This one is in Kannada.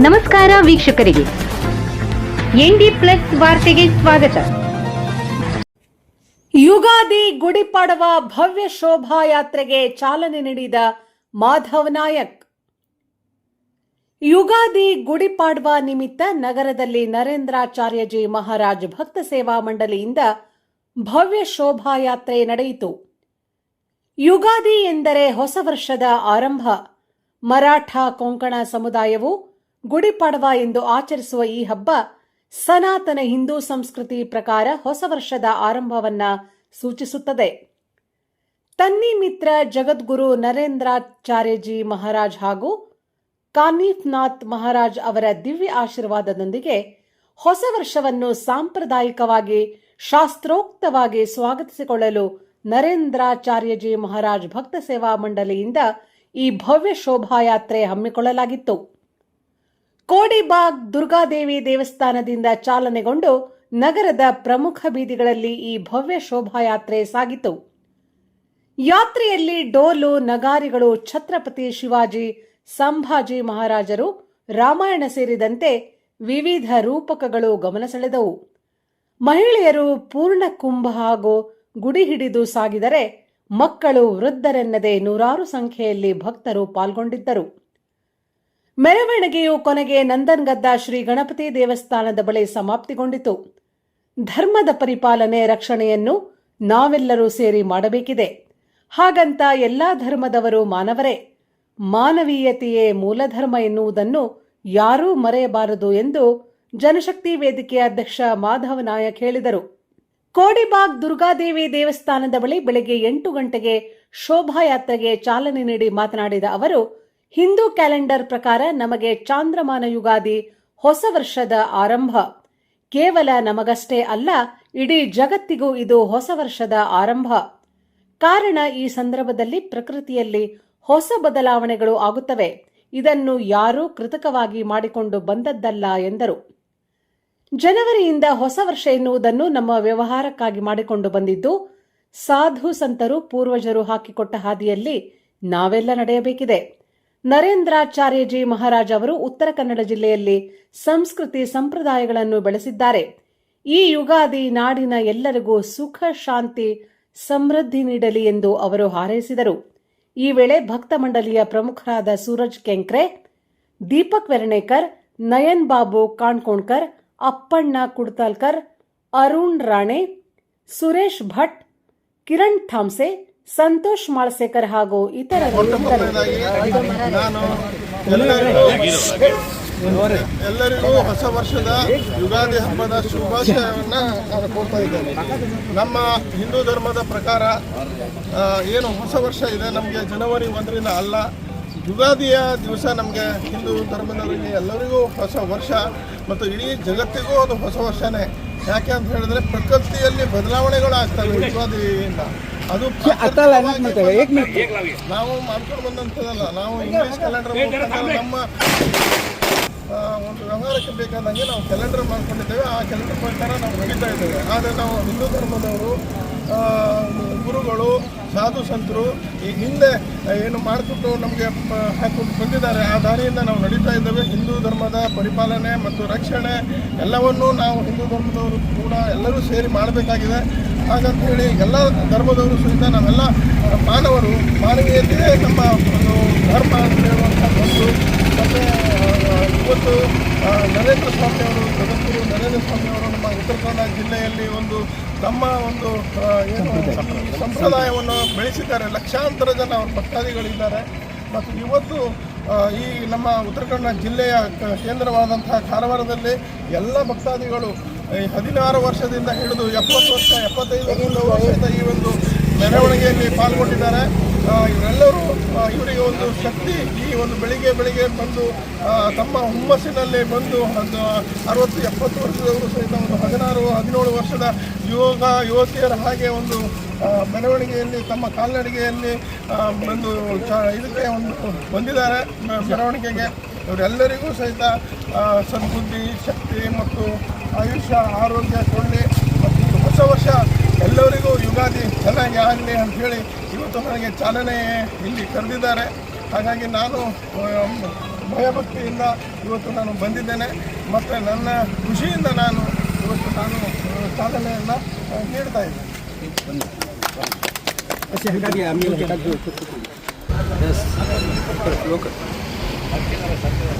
ನಮಸ್ಕಾರ ವೀಕ್ಷಕರಿಗೆ. ಎನ್ಡಿ ಪ್ಲಸ್ ವಾರ್ತೆಗೆ ಸ್ವಾಗತ. ಯುಗಾದಿ ಗುಡಿಪಾಡವ ಭವ್ಯ ಶೋಭಾಯಾತ್ರೆಗೆ ಚಾಲನೆ ನೀಡಿದ ಮಾಧವ್ ನಾಯಕ್. ಯುಗಾದಿ ಗುಡಿಪಾಡವ ನಿಮಿತ್ತ ನಗರದಲ್ಲಿ ನರೇಂದ್ರಾಚಾರ್ಯಜಿ ಮಹಾರಾಜ್ ಭಕ್ತ ಸೇವಾ ಮಂಡಳಿಯಿಂದ ಭವ್ಯ ಶೋಭಾಯಾತ್ರೆ ನಡೆಯಿತು. ಯುಗಾದಿ ಎಂದರೆ ಹೊಸ ವರ್ಷದ ಆರಂಭ. ಮರಾಠ ಕೊಂಕಣ ಸಮುದಾಯವು ಗುಡಿಪಾಡವ ಎಂದು ಆಚರಿಸುವ ಈ ಹಬ್ಬ ಸನಾತನ ಹಿಂದೂ ಸಂಸ್ಕೃತಿ ಪ್ರಕಾರ ಹೊಸ ವರ್ಷದ ಆರಂಭವನ್ನ ಸೂಚಿಸುತ್ತದೆ. ತನ್ನಿ ಮಿತ್ರ ಜಗದ್ಗುರು ನರೇಂದ್ರಾಚಾರ್ಯಜಿ ಮಹಾರಾಜ್ ಹಾಗೂ ಕಾನೀಫ್ನಾಥ್ ಮಹಾರಾಜ್ ಅವರ ದಿವ್ಯ ಆಶೀರ್ವಾದದೊಂದಿಗೆ ಹೊಸ ವರ್ಷವನ್ನು ಸಾಂಪ್ರದಾಯಿಕವಾಗಿ, ಶಾಸ್ತ್ರೋಕ್ತವಾಗಿ ಸ್ವಾಗತಿಸಿಕೊಳ್ಳಲು ನರೇಂದ್ರಾಚಾರ್ಯಜಿ ಮಹಾರಾಜ್ ಭಕ್ತ ಸೇವಾ ಮಂಡಳಿಯಿಂದ ಈ ಭವ್ಯ ಶೋಭಾಯಾತ್ರೆ ಹಮ್ಮಿಕೊಳ್ಳಲಾಗಿತ್ತು. ಕೋಡಿಬಾಗ್ ದುರ್ಗಾದೇವಿ ದೇವಸ್ಥಾನದಿಂದ ಚಾಲನೆಗೊಂಡು ನಗರದ ಪ್ರಮುಖ ಬೀದಿಗಳಲ್ಲಿ ಈ ಭವ್ಯ ಶೋಭಾಯಾತ್ರೆ ಸಾಗಿತು. ಯಾತ್ರೆಯಲ್ಲಿ ಡೋಲು, ನಗಾರಿಗಳು, ಛತ್ರಪತಿ ಶಿವಾಜಿ, ಸಂಭಾಜಿ ಮಹಾರಾಜರು, ರಾಮಾಯಣ ಸೇರಿದಂತೆ ವಿವಿಧ ರೂಪಕಗಳು ಗಮನ ಸೆಳೆದವು. ಮಹಿಳೆಯರು ಪೂರ್ಣ ಕುಂಭ ಹಾಗೂ ಗುಡಿ ಹಿಡಿದು ಸಾಗಿದರೆ ಮಕ್ಕಳು ವೃದ್ಧರೆನ್ನದೆ ನೂರಾರು ಸಂಖ್ಯೆಯಲ್ಲಿ ಭಕ್ತರು ಪಾಲ್ಗೊಂಡಿದ್ದರು. ಮೆರವಣಿಗೆಯು ಕೊನೆಗೆ ನಂದನ್ಗದ್ದ ಶ್ರೀ ಗಣಪತಿ ದೇವಸ್ಥಾನದ ಬಳಿ ಸಮಾಪ್ತಿಗೊಂಡಿತು. ಧರ್ಮದ ಪರಿಪಾಲನೆ ರಕ್ಷಣೆಯನ್ನು ನಾವೆಲ್ಲರೂ ಸೇರಿ ಮಾಡಬೇಕಿದೆ. ಹಾಗಂತ ಎಲ್ಲಾ ಧರ್ಮದವರು ಮಾನವರೇ. ಮಾನವೀಯತೆಯೇ ಮೂಲಧರ್ಮ ಎನ್ನುವುದನ್ನು ಯಾರೂ ಮರೆಯಬಾರದು ಎಂದು ಜನಶಕ್ತಿ ವೇದಿಕೆ ಅಧ್ಯಕ್ಷ ಮಾಧವ ನಾಯಕ್ ಹೇಳಿದರು. ಕೋಡಿಬಾಗ್ ದುರ್ಗಾದೇವಿ ದೇವಸ್ಥಾನದ ಬಳಿ ಬೆಳಗ್ಗೆ ಎಂಟು ಗಂಟೆಗೆ ಶೋಭಾಯಾತ್ರೆಗೆ ಚಾಲನೆ ನೀಡಿ ಮಾತನಾಡಿದ ಅವರು ಹಿಂದೂ ಕ್ಯಾಲೆಂಡರ್ ಪ್ರಕಾರ ನಮಗೆ ಚಾಂದ್ರಮಾನ ಯುಗಾದಿ ಹೊಸ ವರ್ಷದ ಆರಂಭ. ಕೇವಲ ನಮಗಷ್ಟೇ ಅಲ್ಲ, ಇಡೀ ಜಗತ್ತಿಗೂ ಇದು ಹೊಸ ವರ್ಷದ ಆರಂಭ. ಕಾರಣ ಈ ಸಂದರ್ಭದಲ್ಲಿ ಪ್ರಕೃತಿಯಲ್ಲಿ ಹೊಸ ಬದಲಾವಣೆಗಳು ಆಗುತ್ತವೆ. ಇದನ್ನು ಯಾರೂ ಕೃತಕವಾಗಿ ಮಾಡಿಕೊಂಡು ಬಂದದ್ದಲ್ಲ ಎಂದರು. ಜನವರಿಯಿಂದ ಹೊಸ ವರ್ಷ ಎನ್ನುವುದನ್ನು ನಮ್ಮ ವ್ಯವಹಾರಕ್ಕಾಗಿ ಮಾಡಿಕೊಂಡು ಬಂದಿದ್ದು, ಸಾಧು ಸಂತರು, ಪೂರ್ವಜರು ಹಾಕಿಕೊಟ್ಟ ಹಾದಿಯಲ್ಲಿ ನಾವೆಲ್ಲ ನಡೆಯಬೇಕಿದೆ. ನರೇಂದ್ರಾಚಾರ್ಯಜಿ ಮಹಾರಾಜ್ ಅವರು ಉತ್ತರ ಕನ್ನಡ ಜಿಲ್ಲೆಯಲ್ಲಿ ಸಂಸ್ಕೃತಿ ಸಂಪ್ರದಾಯಗಳನ್ನು ಬೆಳೆಸಿದ್ದಾರೆ. ಈ ಯುಗಾದಿ ನಾಡಿನ ಎಲ್ಲರಿಗೂ ಸುಖ, ಶಾಂತಿ, ಸಮೃದ್ಧಿ ನೀಡಲಿ ಎಂದು ಅವರು ಹಾರೈಸಿದರು. ಈ ವೇಳೆ ಭಕ್ತ ಮಂಡಳಿಯ ಪ್ರಮುಖರಾದ ಸೂರಜ್ ಕೆಂಕ್ರೆ, ದೀಪಕ್ ವೆರಣೇಕರ್, ನಯನ್ ಬಾಬು ಕಾಣ್ಕೋಣ್ಕರ್, ಅಪ್ಪಣ್ಣ ಕುಡ್ತಾಲ್ಕರ್, ಅರುಣ್ ರಾಣೆ, ಸುರೇಶ್ ಭಟ್, ಕಿರಣ್ ಥಾಮ್ಸೆ ಸಂತೋಷ್ ಮಾಳ್ಸೇಕರ್ ಹಾಗೂ ಎಲ್ಲರಿಗೂ ಎಲ್ಲರಿಗೂ ಹೊಸ ವರ್ಷದ ಯುಗಾದಿ ಹಬ್ಬದ ಶುಭಾಶಯವನ್ನು ನಾನು ಕೋರ್ತಾ ಇದ್ದೇನೆ. ನಮ್ಮ ಹಿಂದೂ ಧರ್ಮದ ಪ್ರಕಾರ ಏನು ಹೊಸ ವರ್ಷ ಇದೆ ನಮಗೆ ಜನವರಿ ಒಂದರಿಂದ ಅಲ್ಲ. ಯುಗಾದಿಯ ದಿವಸ ನಮಗೆ ಹಿಂದೂ ಧರ್ಮದವರಿಗೆ ಎಲ್ಲರಿಗೂ ಹೊಸ ವರ್ಷ ಮತ್ತು ಇಡೀ ಜಗತ್ತಿಗೂ ಅದು ಹೊಸ ವರ್ಷನೇ. ಯಾಕೆ ಅಂತ ಹೇಳಿದ್ರೆ ಪ್ರಕೃತಿಯಲ್ಲಿ ಬದಲಾವಣೆಗಳು ಆಗ್ತವೆ ಯುಗಾದಿಯಿಂದ. ಅದು ನಾವು ಮಾಡ್ಕೊಂಡು ಬಂದಂಥದ್ದಲ್ಲ. ನಾವು ಇಂಗ್ಲಿಷ್ ಕ್ಯಾಲೆಂಡರ್ ನಮ್ಮ ಒಂದು ವ್ಯವಹಾರಕ್ಕೆ ಬೇಕಾದಂಗೆ ನಾವು ಕ್ಯಾಲೆಂಡರ್ ಮಾಡ್ಕೊಂಡಿದ್ದೇವೆ. ಆ ಕ್ಯಾಲೆಂಡರ್ ಪ್ರಕಾರ ನಾವು ನಡೀತಾ ಇದ್ದೇವೆ. ಆದರೆ ನಾವು ಹಿಂದೂ ಧರ್ಮದವರು ಗುರುಗಳು ಸಾಧು ಸಂತರು ಈ ಹಿಂದೆ ಏನು ಮಾಡಿಕೊಟ್ಟು ನಮಗೆ ಹಾಕೊಂಡು ಬಂದಿದ್ದಾರೆ. ಆ ದಾರಿಯಿಂದ ನಾವು ನಡೀತಾ ಇದ್ದೇವೆ. ಹಿಂದೂ ಧರ್ಮದ ಪರಿಪಾಲನೆ ಮತ್ತು ರಕ್ಷಣೆ ಎಲ್ಲವನ್ನೂ ನಾವು ಹಿಂದೂ ಧರ್ಮದವರು ಕೂಡ ಎಲ್ಲರೂ ಸೇರಿ ಮಾಡಬೇಕಾಗಿದೆ. ಹಾಗಂತ ಹೇಳಿ ಎಲ್ಲ ಧರ್ಮದವರು ಸಹಿತ ನಾವೆಲ್ಲ ಮಾನವರು ಮಾನವೀಯತೆಯೇ ನಮ್ಮ ಒಂದು ಧರ್ಮ ಅಂತ ಹೇಳುವಂಥ ಒಂದು ಮತ್ತು ಇವತ್ತು ನರೇಂದ್ರ ಸ್ವಾಮಿಯವರು ಜಗದ್ಗುರು ನರೇಂದ್ರ ಸ್ವಾಮಿಯವರು ನಮ್ಮ ಉತ್ತರ ಕನ್ನಡ ಜಿಲ್ಲೆಯಲ್ಲಿ ಒಂದು ತಮ್ಮ ಒಂದು ಏನು ಸಂಪ್ರದಾಯವನ್ನು ಬೆಳೆಸಿದ್ದಾರೆ. ಲಕ್ಷಾಂತರ ಜನ ಅವ್ರ ಭಕ್ತಾದಿಗಳಿದ್ದಾರೆ. ಮತ್ತು ಇವತ್ತು ಈ ನಮ್ಮ ಉತ್ತರ ಕನ್ನಡ ಜಿಲ್ಲೆಯ ಕೇಂದ್ರವಾದಂತಹ ಕಾರವಾರದಲ್ಲಿ ಎಲ್ಲ ಭಕ್ತಾದಿಗಳು ಹದಿನಾರು ವರ್ಷದಿಂದ ಹಿಡಿದು ಎಪ್ಪತ್ತು ವರ್ಷ, ಎಪ್ಪತ್ತೈದು ವರ್ಷದ ಈ ಒಂದು ಮೆರವಣಿಗೆಯಲ್ಲಿ ಪಾಲ್ಗೊಂಡಿದ್ದಾರೆ. ಇವರೆಲ್ಲರೂ ಇವರಿಗೆ ಒಂದು ಶಕ್ತಿ ಈ ಒಂದು ಬೆಳಿಗ್ಗೆ ಬೆಳಿಗ್ಗೆ ಬಂದು ತಮ್ಮ ಹುಮ್ಮಸ್ಸಿನಲ್ಲಿ ಬಂದು, ಒಂದು ಅರವತ್ತು, ಎಪ್ಪತ್ತು ವರ್ಷದವರು ಸಹಿತ ಒಂದು ಹದಿನಾರು, ಹದಿನೇಳು ವರ್ಷದ ಯುವಕ ಯುವತಿಯರ ಹಾಗೆ ಒಂದು ಮೆರವಣಿಗೆಯಲ್ಲಿ, ತಮ್ಮ ಕಾಲ್ನಡಿಗೆಯಲ್ಲಿ ಒಂದು ಇದಕ್ಕೆ ಒಂದು ಬಂದಿದ್ದಾರೆ ಮೆರವಣಿಗೆಗೆ. ಇವರೆಲ್ಲರಿಗೂ ಸಹಿತ ಸದ್ಬುದ್ಧಿ ಶಕ್ತಿ ಮತ್ತು ಆಯುಷ್ಯ ಆರೋಗ್ಯ ಕೊಳ್ಳಿ ಮತ್ತು ಈ ಹೊಸ ವರ್ಷ ಎಲ್ಲರಿಗೂ ಯುಗಾದಿ ಚೆನ್ನಾಗಿ ಆಗಲಿ ಅಂಥೇಳಿ ಹೇಳಿ ಇವತ್ತು ನನಗೆ ಚಾಲನೆ ಇಲ್ಲಿ ಕರೆದಿದ್ದಾರೆ. ಹಾಗಾಗಿ ನಾನು ಭಯಭಕ್ತಿಯಿಂದ ಇವತ್ತು ನಾನು ಬಂದಿದ್ದೇನೆ. ಮತ್ತು ನನ್ನ ಖುಷಿಯಿಂದ ನಾನು ಇವತ್ತು ನಾನು ಚಾಲನೆಯನ್ನು ನೀಡ್ತಾ ಇದ್ದೇನೆ. ಸರ್ಕಾರ ಸರ್ಕಾರ